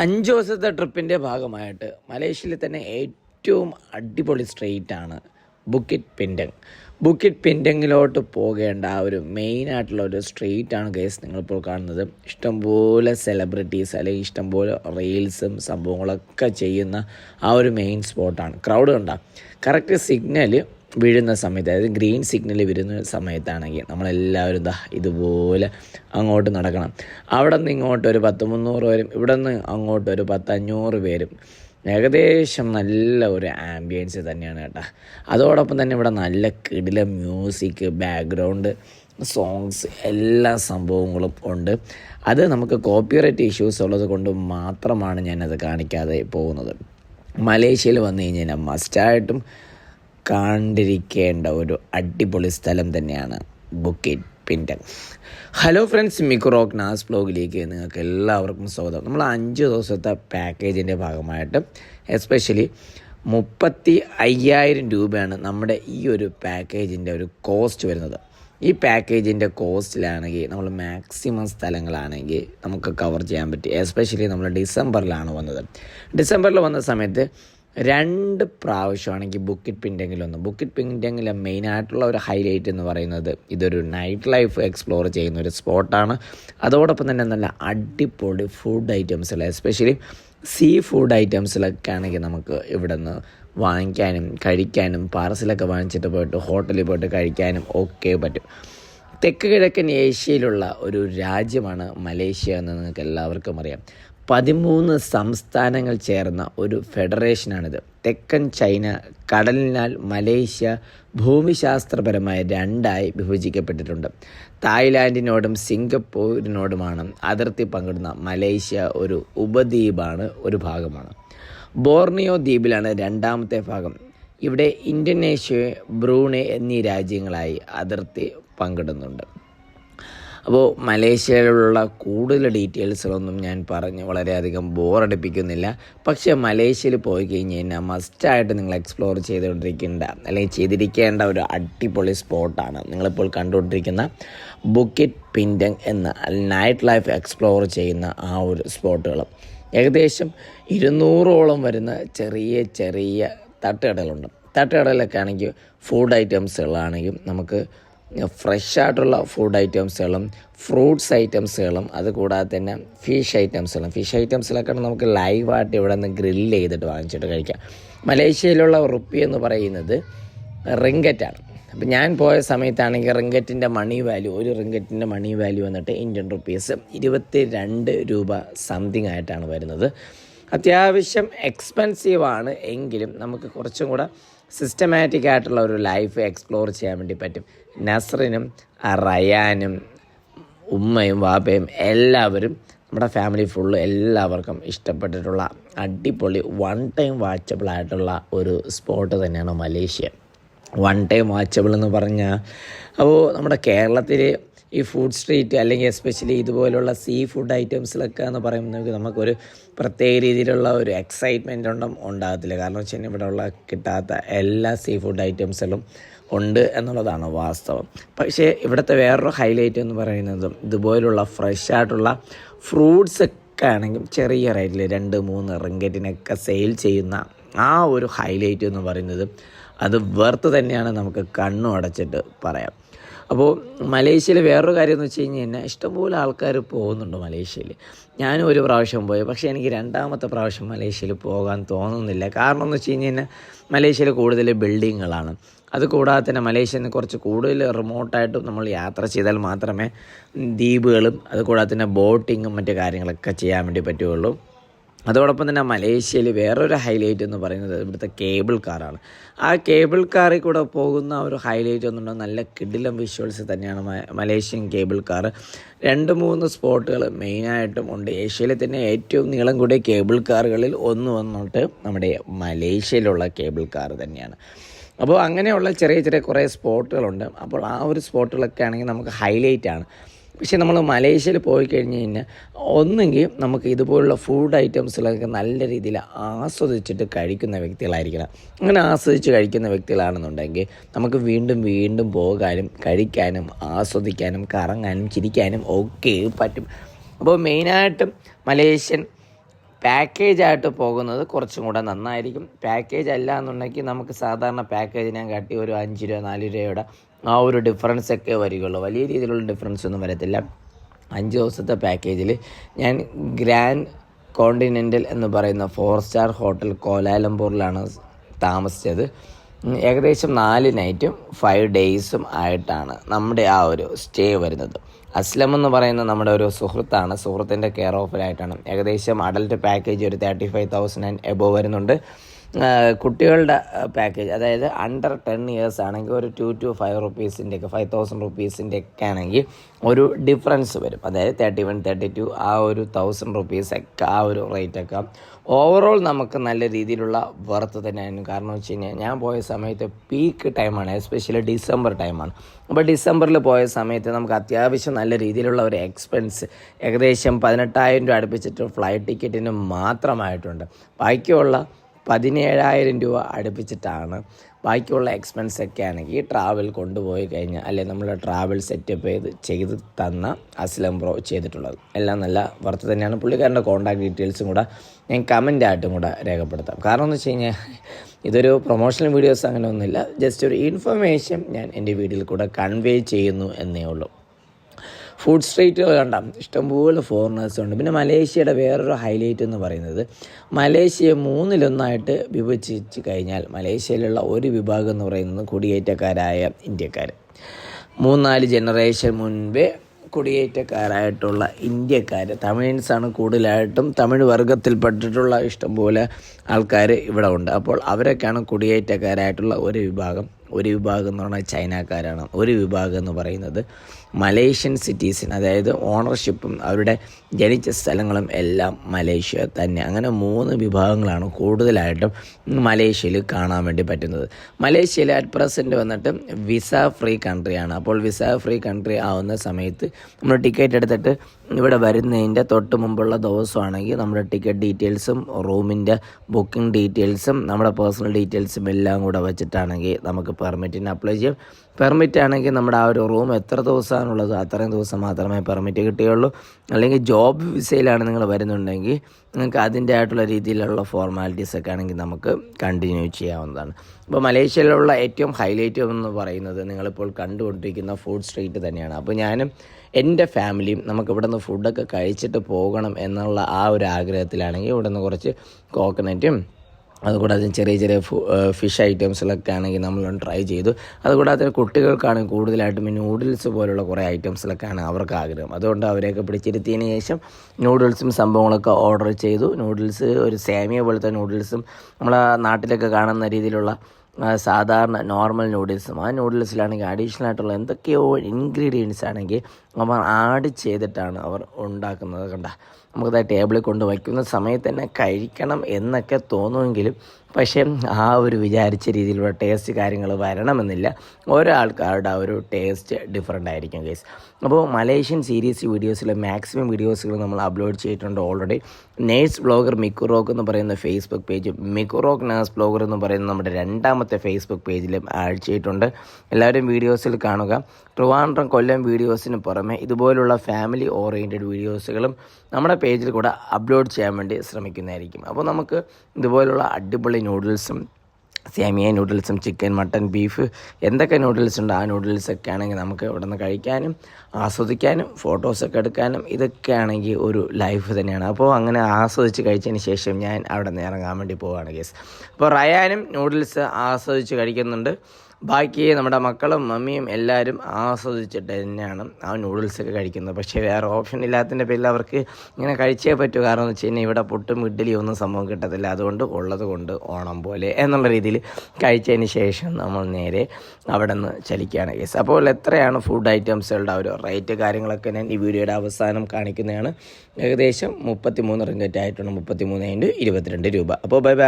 അഞ്ച് ദിവസത്തെ ട്രിപ്പിന്റെ ഭാഗമായിട്ട് മലേഷ്യയിൽ തന്നെ ഏറ്റവും അടിപൊളി സ്ട്രെയിറ്റാണ് ബുക്കിറ്റ് പിൻഡങ് ബുക്കിറ്റ് പിൻഡങ്ങിലോട്ട് പോകേണ്ട ആ ഒരു മെയിൻ ആയിട്ടുള്ള ഒരു സ്ട്രീറ്റ് ആണ് കേസ് നിങ്ങളിപ്പോൾ കാണുന്നത്. ഇഷ്ടംപോലെ സെലിബ്രിറ്റീസ് അല്ലെങ്കിൽ ഇഷ്ടംപോലെ റീൽസും സംഭവങ്ങളൊക്കെ ചെയ്യുന്ന ആ ഒരു മെയിൻ സ്പോട്ടാണ് ക്രൗഡ് കണ്ട. കറക്റ്റ് സിഗ്നൽ വീഴുന്ന സമയത്ത് അതായത് ഗ്രീൻ സിഗ്നൽ വരുന്ന സമയത്താണെങ്കിൽ നമ്മളെല്ലാവരും ദാ ഇതുപോലെ അങ്ങോട്ട് നടക്കണം. അവിടെ നിന്ന് ഇങ്ങോട്ട് ഒരു പത്ത് മുന്നൂറ് പേരും ഇവിടെ നിന്ന് അങ്ങോട്ട് ഒരു പത്തഞ്ഞൂറ് പേരും. ഏകദേശം നല്ല ഒരു ആംബിയൻസ് തന്നെയാണ് കേട്ടോ. അതോടൊപ്പം തന്നെ ഇവിടെ നല്ല കിടില മ്യൂസിക് ബാക്ക്ഗ്രൗണ്ട് സോങ്സ് എല്ലാ സംഭവങ്ങളും ഉണ്ട്. അത് നമുക്ക് കോപ്പിറൈറ്റ് ഇഷ്യൂസ് ഉള്ളത് കൊണ്ട് മാത്രമാണ് ഞാനത് കാണിക്കാതെ പോകുന്നത്. മലേഷ്യയിൽ വന്നു കഴിഞ്ഞാൽ മസ്റ്റായിട്ടും കണ്ടിരിക്കേണ്ട ഒരു അടിപൊളി സ്ഥലം തന്നെയാണ് ബുക്കിറ്റ് പിൻഡൻ. ഹലോ ഫ്രണ്ട്സ് മിക്കുറോക്ക് നാസ് ബ്ലോഗിലേക്ക് നിങ്ങൾക്ക് എല്ലാവർക്കും സ്വാഗതം. നമ്മൾ അഞ്ച് ദിവസത്തെ പാക്കേജിന്റെ ഭാഗമായിട്ട് എസ്പെഷ്യലി മുപ്പത്തി അയ്യായിരം രൂപയാണ് നമ്മുടെ ഈ ഒരു പാക്കേജിന്റെ ഒരു കോസ്റ്റ് വരുന്നത്. ഈ പാക്കേജിന്റെ കോസ്റ്റിലാണെങ്കിൽ നമ്മൾ മാക്സിമം സ്ഥലങ്ങളാണെങ്കിൽ നമുക്ക് കവർ ചെയ്യാൻ പറ്റും. എസ്പെഷ്യലി നമ്മൾ ഡിസംബറിലാണ് വന്നത്. ഡിസംബറിൽ വന്ന സമയത്ത് രണ്ട് പ്രാവശ്യമാണെങ്കിൽ ബുക്കിറ്റ് പിൻഡെങ്കിൽ ബുക്കിറ്റ് പിൻഡെങ്കിലെ മെയിനായിട്ടുള്ള ഒരു ഹൈലൈറ്റ് എന്ന് പറയുന്നത് ഇതൊരു നൈറ്റ് ലൈഫ് എക്സ്പ്ലോർ ചെയ്യുന്ന ഒരു സ്പോട്ടാണ് അതോടൊപ്പം തന്നെ നല്ല അടിപൊളി ഫുഡ് ഐറ്റംസിൽ എസ്പെഷ്യലി സീ ഫുഡ് ഐറ്റംസിലൊക്കെ ആണെങ്കിൽ നമുക്ക് ഇവിടെ നിന്ന് വാങ്ങിക്കാനും കഴിക്കാനും പാർസലൊക്കെ വാങ്ങിച്ചിട്ട് പോയിട്ട് ഹോട്ടലിൽ പോയിട്ട് കഴിക്കാനും ഒക്കെ പറ്റും. തെക്ക് കിഴക്കൻ ഏഷ്യയിലുള്ള ഒരു രാജ്യമാണ് മലേഷ്യ എന്ന് നിങ്ങൾക്ക് എല്ലാവർക്കും അറിയാം. പതിമൂന്ന് സംസ്ഥാനങ്ങൾ ചേർന്ന ഒരു ഫെഡറേഷനാണിത്. തെക്കൻ ചൈന കടലിനാൽ മലേഷ്യ ഭൂമിശാസ്ത്രപരമായി രണ്ടായി വിഭജിക്കപ്പെട്ടിട്ടുണ്ട്. തായ്ലാൻഡിനോടും സിംഗപ്പൂരിനോടുമാണ് അതിർത്തി പങ്കിടുന്ന മലേഷ്യ ഒരു ഉപദ്വീപാണ് ഒരു ഭാഗമാണ്. ബോർണിയോ ദ്വീപിലാണ് രണ്ടാമത്തെ ഭാഗം. ഇവിടെ ഇന്തോനേഷ്യ ബ്രൂണെ എന്നീ രാജ്യങ്ങളായി അതിർത്തി പങ്കിടുന്നുണ്ട്. അപ്പോൾ മലേഷ്യയിലുള്ള കൂടുതൽ ഡീറ്റെയിൽസുകളൊന്നും ഞാൻ പറഞ്ഞ്. വളരെയധികം ബോറടിപ്പിക്കുന്നില്ല പക്ഷേ മലേഷ്യയിൽ പോയി കഴിഞ്ഞ് കഴിഞ്ഞാൽ മസ്റ്റായിട്ട് നിങ്ങൾ എക്സ്പ്ലോർ ചെയ്തുകൊണ്ടിരിക്കേണ്ട അല്ലെങ്കിൽ ചെയ്തിരിക്കേണ്ട ഒരു അടിപൊളി സ്പോട്ടാണ് നിങ്ങളിപ്പോൾ കണ്ടുകൊണ്ടിരിക്കുന്ന ബുക്കിറ്റ് പിൻഡങ് എന്ന നൈറ്റ് ലൈഫ് എക്സ്പ്ലോർ ചെയ്യുന്ന ആ ഒരു സ്പോട്ടുകൾ ഏകദേശം ഇരുന്നൂറോളം വരുന്ന ചെറിയ ചെറിയ തട്ടുകടകളുണ്ട്. തട്ടുകടയിലൊക്കെ ആണെങ്കിൽ ഫുഡ് ഐറ്റംസുകളാണെങ്കിൽ നമുക്ക് ഫ്രഷ് ആയിട്ടുള്ള ഫുഡ് ഐറ്റംസുകളും ഫ്രൂട്ട്സ് ഐറ്റംസുകളും അതുകൂടാതെ തന്നെ ഫിഷ് ഐറ്റംസുകളും ഫിഷ് ഐറ്റംസിലൊക്കെ നമുക്ക് ലൈവായിട്ട് ഇവിടെ നിന്ന് ഗ്രില്ല് ചെയ്തിട്ട് വാങ്ങിച്ചിട്ട് കഴിക്കാം. മലേഷ്യയിലുള്ള റുപ്പി എന്ന് പറയുന്നത് റിങ്കറ്റാണ് അപ്പം ഞാൻ പോയ സമയത്താണെങ്കിൽ റിങ്കറ്റിന്റെ മണി വാല്യൂ ഒരു റിങ്കറ്റിന്റെ മണി വാല്യൂ വന്നിട്ട് ഇന്ത്യൻ റുപ്പീസ് ഇരുപത്തി രണ്ട് രൂപ സംതിങ് ആയിട്ടാണ് വരുന്നത്. അത്യാവശ്യം എക്സ്പെൻസീവ് ആണ് എങ്കിലും നമുക്ക് കുറച്ചും കൂടെ സിസ്റ്റമാറ്റിക് ആയിട്ടുള്ള ഒരു ലൈഫ് എക്സ്പ്ലോർ ചെയ്യാൻ വേണ്ടി പറ്റും. നസ്റിനും റയാനും ഉമ്മയും വാപ്പയും എല്ലാവരും നമ്മുടെ ഫാമിലി ഫുൾ എല്ലാവർക്കും ഇഷ്ടപ്പെട്ടിട്ടുള്ള അടിപൊളി വൺ ടൈം വാച്ചബിൾ ആയിട്ടുള്ള ഒരു സ്പോട്ട് തന്നെയാണ് മലേഷ്യ. വൺ ടൈം വാച്ചബിൾ എന്ന് പറഞ്ഞാൽ അപ്പോൾ നമ്മുടെ കേരളത്തിൽ ഈ ഫുഡ് സ്ട്രീറ്റ് അല്ലെങ്കിൽ എസ്പെഷ്യലി ഇതുപോലുള്ള സീ ഫുഡ് ഐറ്റംസിലൊക്കെ എന്ന് പറയുമ്പോൾ നമുക്കൊരു പ്രത്യേക രീതിയിലുള്ള ഒരു എക്സൈറ്റ്മെന്റ് ഒന്നും ഉണ്ടാകത്തില്ല. കാരണം വെച്ച് കഴിഞ്ഞാൽ ഇവിടെ ഉള്ള കിട്ടാത്ത എല്ലാ സീ ഫുഡ് ഐറ്റംസിലും ഉണ്ട് എന്നുള്ളതാണ് വാസ്തവം. പക്ഷേ ഇവിടുത്തെ വേറൊരു ഹൈലൈറ്റ് എന്ന് പറയുന്നത് ഇതുപോലുള്ള ഫ്രഷ് ആയിട്ടുള്ള ഫ്രൂട്ട്സ് ഒക്കെ ആണെങ്കിൽ ചെറിയ റേറ്റിൽ രണ്ട് മൂന്ന് റിങ്കറ്റിനൊക്കെ സെയിൽ ചെയ്യുന്ന ആ ഒരു ഹൈലൈറ്റ് എന്ന് പറയുന്നത് അത് വെർത്ത് തന്നെയാണ് നമുക്ക് കണ്ണു അടച്ചിട്ട് പറയാം. അപ്പോൾ മലേഷ്യയിൽ വേറൊരു കാര്യം എന്ന് വെച്ച് കഴിഞ്ഞ് കഴിഞ്ഞാൽ ഇഷ്ടംപോലെ ആൾക്കാർ പോകുന്നുണ്ട് മലേഷ്യയിൽ. ഞാനും ഒരു പ്രാവശ്യം പോയി. പക്ഷേ എനിക്ക് രണ്ടാമത്തെ പ്രാവശ്യം മലേഷ്യയിൽ പോകാൻ തോന്നുന്നില്ല. കാരണം എന്ന് വെച്ച് കഴിഞ്ഞ് കഴിഞ്ഞാൽ മലേഷ്യയിൽ കൂടുതൽ ബിൽഡിങ്ങുകളാണ്. അത് കൂടാതെ തന്നെ മലേഷ്യയിൽ കുറച്ച് കൂടുതൽ റിമോട്ടായിട്ട് നമ്മൾ യാത്ര ചെയ്താൽ മാത്രമേ ദ്വീപുകളും അതുകൂടാതെ തന്നെ ബോട്ടിങ്ങും മറ്റു കാര്യങ്ങളൊക്കെ ചെയ്യാൻ വേണ്ടി പറ്റുകയുള്ളൂ. അതോടൊപ്പം തന്നെ മലേഷ്യയിൽ വേറൊരു ഹൈലൈറ്റ് എന്ന് പറയുന്നത് ഇവിടുത്തെ കേബിൾ കാറാണ് ആ കേബിൾ കാറിൽ കൂടെ പോകുന്ന ഒരു ഹൈലൈറ്റ് ഒന്നുണ്ടോ. നല്ല കിടിലം വിഷ്വൽസ് തന്നെയാണ് മലേഷ്യൻ കേബിൾ കാർ രണ്ട് മൂന്ന് സ്പോട്ടുകൾ മെയിനായിട്ടും ഉണ്ട്. ഏഷ്യയിലെ തന്നെ ഏറ്റവും നീളം കൂടിയ കേബിൾ കാറുകളിൽ ഒന്ന് വന്നിട്ട് നമ്മുടെ മലേഷ്യയിലുള്ള കേബിൾ കാർ തന്നെയാണ്. അപ്പോൾ അങ്ങനെയുള്ള ചെറിയ ചെറിയ കുറേ സ്പോട്ടുകളുണ്ട് അപ്പോൾ ആ ഒരു സ്പോട്ടുകളൊക്കെ ആണെങ്കിൽ നമുക്ക് ഹൈലൈറ്റ് ആണ്. പക്ഷേ നമ്മൾ മലേഷ്യയിൽ പോയി കഴിഞ്ഞ് കഴിഞ്ഞാൽ ഒന്നെങ്കിൽ നമുക്ക് ഇതുപോലുള്ള ഫുഡ് ഐറ്റംസിലൊക്കെ നല്ല രീതിയിൽ ആസ്വദിച്ചിട്ട് കഴിക്കുന്ന വ്യക്തികളായിരിക്കണം. അങ്ങനെ ആസ്വദിച്ച് കഴിക്കുന്ന വ്യക്തികളാണെന്നുണ്ടെങ്കിൽ നമുക്ക് വീണ്ടും വീണ്ടും പോകാനും കഴിക്കാനും ആസ്വദിക്കാനും കറങ്ങാനും ചിരിക്കാനും ഒക്കെ പറ്റും. അപ്പോൾ മെയിനായിട്ടും മലേഷ്യൻ പാക്കേജ് ആയിട്ട് പോകുന്നത് കുറച്ചും കൂടെ നന്നായിരിക്കും. പാക്കേജ് അല്ല എന്നുണ്ടെങ്കിൽ നമുക്ക് സാധാരണ പാക്കേജിനെ കാട്ടി ഒരു അഞ്ച് രൂപ നാല് രൂപയുടെ ആ ഒരു ഡിഫറൻസ് ഒക്കെ വരികയുള്ളൂ. വലിയ രീതിയിലുള്ള ഡിഫറൻസ് ഒന്നും വരത്തില്ല. അഞ്ച് ദിവസത്തെ പാക്കേജിൽ ഞാൻ ഗ്രാൻഡ് കോണ്ടിനെന്റൽ എന്ന് പറയുന്ന ഫോർ സ്റ്റാർ ഹോട്ടൽ കോലാലംപൂരിലാണ് താമസിച്ചത്. ഏകദേശം നാല് നൈറ്റും ഫൈവ് ഡേയ്സും ആയിട്ടാണ് നമ്മുടെ ആ ഒരു സ്റ്റേ വരുന്നത്. അസ്ലം എന്ന് പറയുന്ന നമ്മുടെ ഒരു സുഹൃത്താണ്. സുഹൃത്തിന്റെ കെയർ ഓഫിലായിട്ടാണ് ഏകദേശം അഡൽട്ട് പാക്കേജ് ഒരു thirty five thousand and above വരുന്നുണ്ട്. കുട്ടികളുടെ പാക്കേജ് അതായത് അണ്ടർ ടെൻ ഇയേഴ്സ് ആണെങ്കിൽ ഒരു ടു ടു ഫൈവ് റുപ്പീസിന്റെ ഒക്കെ ഫൈവ് തൗസൻഡ് റുപ്പീസിന്റെ ഒക്കെ ആണെങ്കിൽ ഒരു ഡിഫറൻസ് വരും. അതായത് തേർട്ടി വൺ തേർട്ടി ടു ആ ഒരു തൗസൻഡ് റുപ്പീസ് ഒക്കെ ആ ഒരു റേറ്റ് ഒക്കെ ഓവറോൾ നമുക്ക് നല്ല രീതിയിലുള്ള വർത്ത് തന്നെയായിരുന്നു കാരണം വെച്ച് കഴിഞ്ഞാൽ ഞാൻ പോയ സമയത്ത് പീക്ക് ടൈമാണ് എസ്പെഷ്യലി ഡിസംബർ ടൈമാണ് അപ്പോൾ ഡിസംബറിൽ പോയ സമയത്ത് നമുക്ക് അത്യാവശ്യം നല്ല രീതിയിലുള്ള ഒരു എക്സ്പെൻസ് ഏകദേശം പതിനെട്ടായിരം രൂപ അടുപ്പിച്ചിട്ട് ഫ്ലൈറ്റ് ടിക്കറ്റിന് മാത്രമായിട്ടുണ്ട്. ബാക്കിയുള്ള പതിനേഴായിരം രൂപ അടുപ്പിച്ചിട്ടാണ് ബാക്കിയുള്ള എക്സ്പെൻസ് ഒക്കെ ആണെങ്കിൽ ട്രാവൽ കൊണ്ടുപോയി കഴിഞ്ഞാൽ അല്ലെങ്കിൽ നമ്മൾ ട്രാവൽ സെറ്റപ്പ് ചെയ്ത് ചെയ്ത് തന്ന അസ്ലം പ്രോ ചെയ്തിട്ടുള്ളത്. എല്ലാം നല്ല വർത്ത് തന്നെയാണ്. പുള്ളിക്കാരന്റെ കോൺടാക്ട് ഡീറ്റെയിൽസും കൂടെ ഞാൻ കമന്റായിട്ടും കൂടെ രേഖപ്പെടുത്താം. കാരണം എന്ന് വെച്ച് കഴിഞ്ഞാൽ ഇതൊരു പ്രൊമോഷണൽ വീഡിയോസ് അങ്ങനെ ഒന്നുമില്ല. ജസ്റ്റ് ഒരു ഇൻഫർമേഷൻ ഞാൻ എന്റെ വീഡിയോയിൽ കൂടെ കൺവേ ചെയ്യുന്നു എന്നേ ഉള്ളൂ. ഫുഡ് സ്ട്രീറ്റുകൾ കണ്ട. ഇഷ്ടംപോലെ ഫോറിനേഴ്സ് ഉണ്ട്. പിന്നെ മലേഷ്യയുടെ വേറൊരു ഹൈലൈറ്റ് എന്ന് പറയുന്നത് മലേഷ്യയെ മൂന്നിലൊന്നായിട്ട് വിഭജിച്ച് കഴിഞ്ഞാൽ മലേഷ്യയിലുള്ള ഒരു വിഭാഗം എന്ന് പറയുന്നത് കുടിയേറ്റക്കാരായ ഇന്ത്യക്കാർ മൂന്നാൽ ജനറേഷൻ മുൻപേ കുടിയേറ്റക്കാരായിട്ടുള്ള ഇന്ത്യക്കാർ തമിഴ്സാണ് കൂടുതലായിട്ടും തമിഴ് വർഗത്തിൽപ്പെട്ടിട്ടുള്ള ഇഷ്ടംപോലെ ആൾക്കാർ ഇവിടെ ഉണ്ട്. അപ്പോൾ അവരൊക്കെയാണ് കുടിയേറ്റക്കാരായിട്ടുള്ള ഒരു വിഭാഗം. ഒരു വിഭാഗം എന്ന് പറഞ്ഞാൽ ചൈനക്കാരാണ്. ഒരു വിഭാഗം എന്ന് പറയുന്നത് മലേഷ്യൻ സിറ്റീസിൻ അതായത് ഓണർഷിപ്പും അവരുടെ ജനിച്ച സ്ഥലങ്ങളും എല്ലാം മലേഷ്യ തന്നെ. അങ്ങനെ മൂന്ന് വിഭാഗങ്ങളാണ് കൂടുതലായിട്ടും മലേഷ്യയിൽ കാണാൻ വേണ്ടി പറ്റുന്നത്. മലേഷ്യയിൽ അറ്റ് പ്രസന്റ് വന്നിട്ട് വിസ ഫ്രീ കൺട്രിയാണ് അപ്പോൾ വിസ ഫ്രീ കൺട്രി ആവുന്ന സമയത്ത് നമ്മൾ ടിക്കറ്റ് എടുത്തിട്ട് ഇവിടെ വരുന്നതിന്റെ തൊട്ട് മുമ്പുള്ള ദിവസമാണെങ്കിൽ നമ്മുടെ ടിക്കറ്റ് ഡീറ്റെയിൽസും റൂമിന്റെ ബുക്കിംഗ് ഡീറ്റെയിൽസും നമ്മുടെ പേഴ്സണൽ ഡീറ്റെയിൽസും എല്ലാം കൂടെ വെച്ചിട്ടാണെങ്കിൽ നമുക്ക് പെർമിറ്റിന് അപ്ലൈ ചെയ്യും. പെർമിറ്റ് ആണെങ്കിൽ നമ്മുടെ ആ ഒരു റൂം എത്ര ദിവസമാണുള്ളത് അത്രയും ദിവസം മാത്രമേ പെർമിറ്റ് കിട്ടുകയുള്ളൂ അല്ലെങ്കിൽ ജോബ് വിസയിലാണ് നിങ്ങൾ വരുന്നുണ്ടെങ്കിൽ നിങ്ങൾക്ക് അതിന്റെ ആയിട്ടുള്ള രീതിയിലുള്ള ഫോർമാലിറ്റീസ് ഒക്കെ ആണെങ്കിൽ നമുക്ക് കണ്ടിന്യൂ ചെയ്യാവുന്നതാണ്. അപ്പോൾ മലേഷ്യയിലുള്ള ഏറ്റവും ഹൈലൈറ്റ് എന്ന് പറയുന്നത് നിങ്ങളിപ്പോൾ കണ്ടുകൊണ്ടിരിക്കുന്ന ഫുഡ് സ്ട്രീറ്റ് തന്നെയാണ്. അപ്പോൾ ഞാനും എന്റെ ഫാമിലിയും നമുക്ക് ഇവിടെ നിന്ന് ഫുഡൊക്കെ കഴിച്ചിട്ട് പോകണം എന്നുള്ള ആ ഒരു ആഗ്രഹത്തിലാണെങ്കിൽ ഇവിടെ നിന്ന് കുറച്ച് കോക്കനറ്റും അതുകൂടാതെ ചെറിയ ചെറിയ ഫിഷ് ഐറ്റംസിലൊക്കെ ആണെങ്കിൽ നമ്മൾ ട്രൈ ചെയ്തു. അതുകൂടാതെ കുട്ടികൾക്കാണെങ്കിൽ കൂടുതലായിട്ടും ഈ നൂഡിൽസ് പോലുള്ള കുറേ ഐറ്റംസിലൊക്കെയാണ് അവർക്ക് ആഗ്രഹം. അതുകൊണ്ട് അവരെയൊക്കെ പിടിച്ചിരുത്തിയതിന് ശേഷം നൂഡിൽസും സംഭവങ്ങളൊക്കെ ഓർഡർ ചെയ്തു. നൂഡിൽസ് ഒരു സേമിയ പോലത്തെ നൂഡിൽസും നമ്മളെ നാട്ടിലൊക്കെ കാണുന്ന രീതിയിലുള്ള സാധാരണ നോർമൽ നൂഡിൽസും ആ നൂഡിൽസിലാണെങ്കിൽ അഡീഷണൽ ആയിട്ടുള്ള എന്തൊക്കെയോ ഇൻഗ്രീഡിയൻസ് ആണെങ്കിൽ അവർ ആഡ് ചെയ്തിട്ടാണ് അവർ ഉണ്ടാക്കുന്നത് കണ്ട. നമുക്കത് ടേബിളിൽ കൊണ്ട് വയ്ക്കുന്ന സമയത്ത് തന്നെ കഴിക്കണം എന്നൊക്കെ തോന്നുമെങ്കിലും പക്ഷേ ആ ഒരു വിചാരിച്ച രീതിയിലുള്ള ടേസ്റ്റ് കാര്യങ്ങൾ വരണമെന്നില്ല. ഓരോ ആൾക്കാരുടെ ആ ഒരു ടേസ്റ്റ് ഡിഫറെന്റ് ആയിരിക്കും ഗൈസ് അപ്പോൾ മലേഷ്യൻ സീരീസ് വീഡിയോസിൽ മാക്സിമം വീഡിയോസുകൾ നമ്മൾ അപ്ലോഡ് ചെയ്തിട്ടുണ്ട് ഓൾറെഡി നേഴ്സ് ബ്ലോഗർ മിക്കുറോക്ക് എന്ന് പറയുന്ന ഫേസ്ബുക്ക് പേജും മിക്കുറോക്ക് നേഴ്സ് ബ്ലോഗർ എന്ന് പറയുന്ന നമ്മുടെ രണ്ടാമത്തെ ഫേസ്ബുക്ക് പേജിലും ആഡ് ചെയ്തിട്ടുണ്ട്. എല്ലാവരും വീഡിയോസിൽ കാണുക. ട്രിവാൻഡ്രം കൊല്ലം വീഡിയോസിന് പുറമെ ഇതുപോലുള്ള ഫാമിലി ഓറിയന്റഡ് വീഡിയോസുകളും നമ്മുടെ പേജിൽ കൂടെ അപ്ലോഡ് ചെയ്യാൻ വേണ്ടി ശ്രമിക്കുന്നതായിരിക്കും. അപ്പോൾ നമുക്ക് ഇതുപോലുള്ള അടിപൊളി നൂഡിൽസും സേമിയ നൂഡിൽസും ചിക്കൻ മട്ടൻ ബീഫ് എന്തൊക്കെ നൂഡിൽസ് ഉണ്ട് ആ നൂഡിൽസൊക്കെ ആണെങ്കിൽ നമുക്ക് ഇവിടെ നിന്ന് കഴിക്കാനും ആസ്വദിക്കാനും ഫോട്ടോസൊക്കെ എടുക്കാനും ഇതൊക്കെ ആണെങ്കിൽ ഒരു ലൈഫ് തന്നെയാണ്. അപ്പോൾ അങ്ങനെ ആസ്വദിച്ച് കഴിച്ചതിന് ശേഷം ഞാൻ അവിടെ നിന്ന് ഇറങ്ങാൻ വേണ്ടി പോവുകയാണ് കേസ് അപ്പോൾ റയാനും നൂഡിൽസ് ആസ്വദിച്ച് കഴിക്കുന്നുണ്ട്. ബാക്കി നമ്മുടെ മക്കളും മമ്മിയും എല്ലാവരും ആസ്വദിച്ചിട്ട് തന്നെയാണ് ആ നൂഡിൽസൊക്കെ കഴിക്കുന്നത്. പക്ഷേ വേറെ ഓപ്ഷൻ ഇല്ലാത്തതിന്റെ പേരിൽ അവർക്ക് ഇങ്ങനെ കഴിച്ചേ പറ്റൂ. കാരണം എന്ന് വെച്ച് കഴിഞ്ഞാൽ ഇവിടെ പുട്ടും ഇഡ്ഡലിയും ഒന്നും സംഭവം കിട്ടത്തില്ല. അതുകൊണ്ട് ഉള്ളത് കൊണ്ട് ഓണം പോലെ എന്നുള്ള രീതിയിൽ കഴിച്ചതിന് ശേഷം നമ്മൾ നേരെ അവിടെ നിന്ന് ചലിക്കുകയാണ് കേസ് അപ്പോൾ എത്രയാണ് ഫുഡ് ഐറ്റംസുകളുടെ ഒരു റേറ്റ് കാര്യങ്ങളൊക്കെ ഞാൻ ഈ വീഡിയോയുടെ അവസാനം കാണിക്കുന്നതാണ്. ഏകദേശം മുപ്പത്തി മൂന്ന് റിങ്കറ്റ് ആയിട്ടുണ്ട്. മുപ്പത്തി മൂന്ന് ഇന്റു ഇരുപത്തിരണ്ട് രൂപ. അപ്പോൾ ബൈ ബൈ